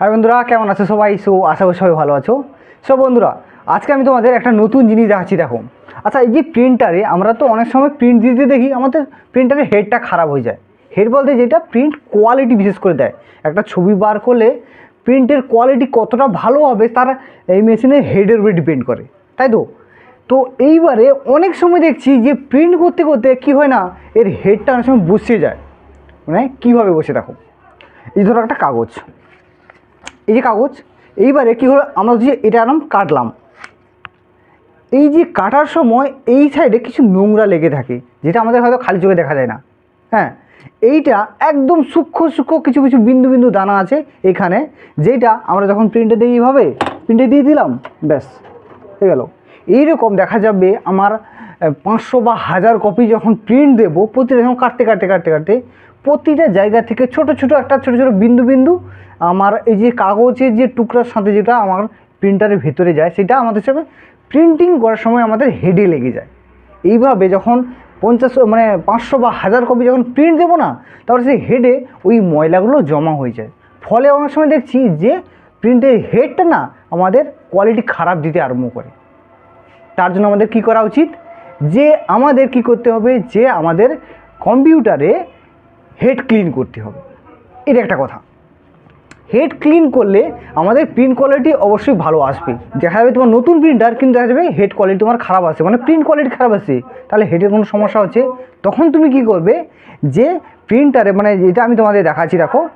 High বন্ধুরা, কেমন আছো সবাই? সো আশা করি সবাই ভালো আছো। সো বন্ধুরা, আজকে আমি তোমাদের একটা নতুন জিনিস দেখাচ্ছি, দেখো। আচ্ছা এই যে প্রিন্টারে আমরা তো অনেক সময় প্রিন্ট দিতে দেখি, আমাদের প্রিন্টারের হেডটা খারাপ হয়ে যায়। হেড বলতে যেটা প্রিন্ট কোয়ালিটি বিশেষ করে দেয়। একটা ছবি বার করলে প্রিন্টের কোয়ালিটি কতটা ভালো হবে, তার এই মেশিনের হেডের উপরে ডিপেন্ড করে। তাই তো? তো এইবারে অনেক সময় দেখছি যে প্রিন্ট করতে করতে কি হয় না, এর হেডটা অনেক সময় বসে যায়। মানে কীভাবে বসে, দেখো। এই ধরো একটা কাগজ। এই যে কাগজ, এইবারে কী হলো? আমরা যে এটা আরাম কাটলাম। এই যে কাটার সময় এই সাইডে কিছু নোংরা লেগে থাকে, যেটা আমাদের হয়তো খালি চোখে দেখা যায় না। হ্যাঁ এইটা একদম সূক্ষ্ম সূক্ষ্ম কিছু কিছু বিন্দু বিন্দু দানা আছে এখানে, যেটা আমরা যখন প্রিন্টে দিই এইভাবে প্রিন্টে দিয়ে দিলাম, ব্যাস, হয়ে গেল। এইরকম দেখা যাবে আমার পাঁচশো বা হাজার কপি যখন প্রিন্ট দেবো, প্রতিটা যখন কাটতে কাটতে কাটতে কাটতে, প্রতিটা জায়গা থেকে ছোট ছোট একটা, ছোট ছোট বিন্দু বিন্দু আমার এই যে কাগজের যে টুকরার সাথে যেটা আমার প্রিন্টারের ভেতরে যায়, সেটা আমাদের সাথে প্রিন্টিং করার সময় আমাদের হেডে লেগে যায়। এইভাবে যখন পঞ্চাশ মানে পাঁচশো বা হাজার কপি যখন প্রিন্ট দেবো না তারপরে সেই হেডে ওই ময়লাগুলো জমা হয়ে যায়। ফলে অনেক সময় দেখছি যে প্রিন্টের হেডটা না আমাদের কোয়ালিটি খারাপ দিতে আরম্ভ করে। তার জন্য আমাদের কি করা উচিত? যে আমাদের কি করতে হবে? যে আমাদের কম্পিউটারে হেড ক্লিন করতে হবে। এটা একটা কথা। হেড ক্লিন করলে আমাদের প্রিন্ট কোয়ালিটি অবশ্যই ভালো আসবে। দেখা যাবে তোমার নতুন প্রিন্টার, কিন্তু দেখা যাবে হেড কোয়ালিটি তোমার খারাপ আসে মানে প্রিন্ট কোয়ালিটি খারাপ আসে তাহলে হেডের কোনো সমস্যা হচ্ছে? তখন তুমি কি করবে? যে প্রিন্টারে মানে যেটা আমি তোমাদের দেখাচ্ছি, দেখো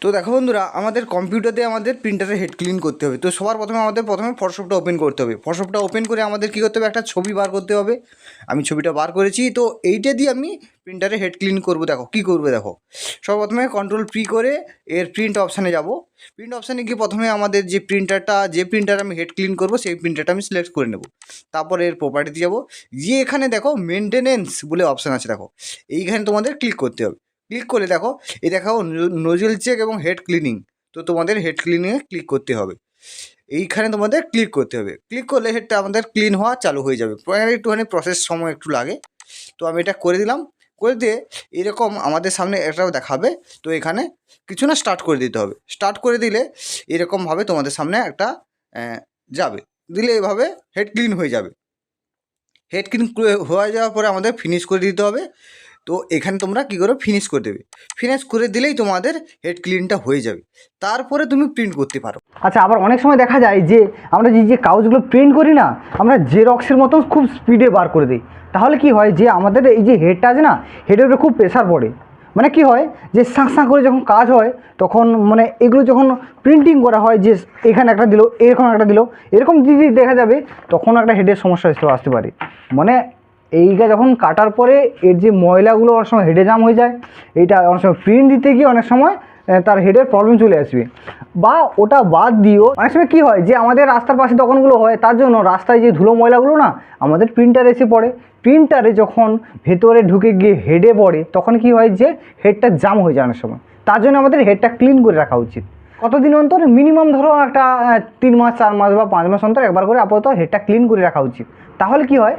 তো দেখো বন্ধুরা, আমাদের কম্পিউটারে আমাদের প্রিন্টারে হেড ক্লিন করতে হবে। তো সবার প্রথমে আমাদের প্রথমে ফটোশপটা ওপেন করতে হবে। ফটোশপটা ওপেন করে আমাদের কী করতে হবে? একটা ছবি বার করতে হবে। আমি ছবিটা বার করেছি। তো এইটা দিয়ে আমি প্রিন্টারে হেড ক্লিন করব। দেখো, কী করবে দেখো? সর্বপ্রথমে কন্ট্রোল প্রি করে এর প্রিন্ট অপশানে যাব। প্রিন্ট অপশানে গিয়ে প্রথমে আমাদের যে প্রিন্টারটা যে প্রিন্টার আমি হেড ক্লিন করব, সেই প্রিন্টারটা আমি সিলেক্ট করে নেব। তারপর এর প্রপার্টিতে যাব। গিয়ে এখানে দেখো মেনটেনেন্স বলে অপশান আছে দেখো। এইখানে তোমাদের ক্লিক করতে হবে। ক্লিক করলে দেখো এই দেখাও নোজেল চেক এবং হেড ক্লিনিং তো তোমাদের হেড ক্লিনিংয়ে ক্লিক করতে হবে। এইখানে তোমাদের ক্লিক করতে হবে। ক্লিক করলে হেডটা আমাদের ক্লিন হওয়া চালু হয়ে যাবে। একটুখানি প্রসেস সময় একটু লাগে। তো আমি এটা করে দিলাম। করে দিয়ে এরকম আমাদের সামনে এটাও দেখাবে। তো এখানে কিছু না স্টার্ট করে দিতে হবে। স্টার্ট করে দিলে এরকমভাবে তোমাদের সামনে একটা যাবে। দিলে এভাবে হেড ক্লিন হয়ে যাবে। হেড ক্লিন হয়ে যাওয়ার পরে আমাদের ফিনিশ করে দিতে হবে। তো এখানে তোমরা কী করো ফিনিশ করে দেবে। ফিনিশ করে দিলেই তোমাদের হেড ক্লিনটা হয়ে যাবে। তারপরে তুমি প্রিন্ট করতে পারো। আচ্ছা আবার অনেক সময় দেখা যায় যে আমরা যে যে কাগজগুলো প্রিন্ট করি না, আমরা জেরক্সের মতো খুব স্পিডে বার করে দিই। তাহলে কি হয় যে, আমাদের এই যে হেডটা আছে না হেডের উপরে খুব প্রেশার পড়ে। মানে কি হয় যে, সাঁ সাঁ করে যখন কাজ হয়, তখন মানে এগুলো যখন প্রিন্টিং করা হয়, যে এখানে একটা দিল, এরকম একটা দিল, এরকম যদি দেখা যাবে, তখন একটা হেডের সমস্যা আসতে- আসতে পারে। মানে এইটা যখন কাটার পরে এর যে ময়লাগুলো অনেক সময় হেডে জাম হয়ে যায়, এইটা অনেক সময় প্রিন্ট দিতে গিয়ে অনেক সময় তার হেডের প্রবলেম চলে আসবে। বা ওটা বাদ দিয়েও অনেক সময় কী হয় যে আমাদের রাস্তার পাশে দোকানগুলো হয়, তার জন্য রাস্তায় যে ধুলো ময়লাগুলো না, আমাদের প্রিন্টারে এসে পড়ে। প্রিন্টারে যখন ভেতরে ঢুকে গিয়ে হেডে পড়ে, তখন কি হয় যে হেডটা জাম হয়ে যায় অনেক সময়। তার জন্য আমাদের হেডটা ক্লিন করে রাখা উচিত। কতদিন অন্তর? মিনিমাম ধরো একটা তিন মাস, চার মাস বা পাঁচ মাস অন্তর একবার করে আপাতত হেডটা ক্লিন করে রাখা উচিত। তাহলে কি হয়?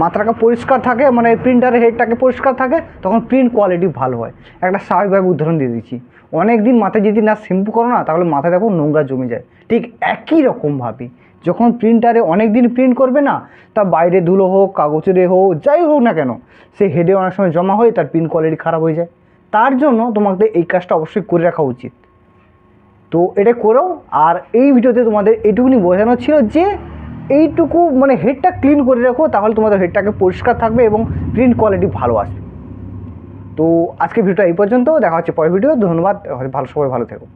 মাত্রাটা পরিষ্কার থাকে মানে প্রিন্টারের হেডটাকে পরিষ্কার থাকে, তখন প্রিন্ট কোয়ালিটি ভালো হয়। একটা স্বাভাবিকভাবে উদাহরণ দিয়ে দিচ্ছি। অনেক দিন মাথায় যদি না শ্যাম্পু করো না, তাহলে মাথায় দেখো নোংরা জমে যায়। ঠিক একই রকমভাবে যখন প্রিন্টারে অনেক দিন প্রিন্ট করবে না, তা বাইরে ধুলো হোক কাগজেরে হোক, যাই হোক না কেন, সে হেডে অনেক সময় জমা হয়ে, তার প্রিন্ট কোয়ালিটি খারাপ হয়ে যায়। তার জন্য তোমাকে এই কাজটা অবশ্যই করে রাখা উচিত। তো এটা করো। আর এই ভিডিওতে তোমাদের এইটুকুনি বোঝানো ছিল যে, এইটুকু মানে হেডটা ক্লিন করে রাখো, তাহলে তোমাদের হেডটাকে পরিষ্কার থাকবে এবং প্রিন্ট কোয়ালিটি ভালো আসবে। তো আজকে ভিডিওটা এই পর্যন্ত, দেখা হচ্ছে পরের ভিডিও। ধন্যবাদ, ভালো, সবাই ভালো থেকো।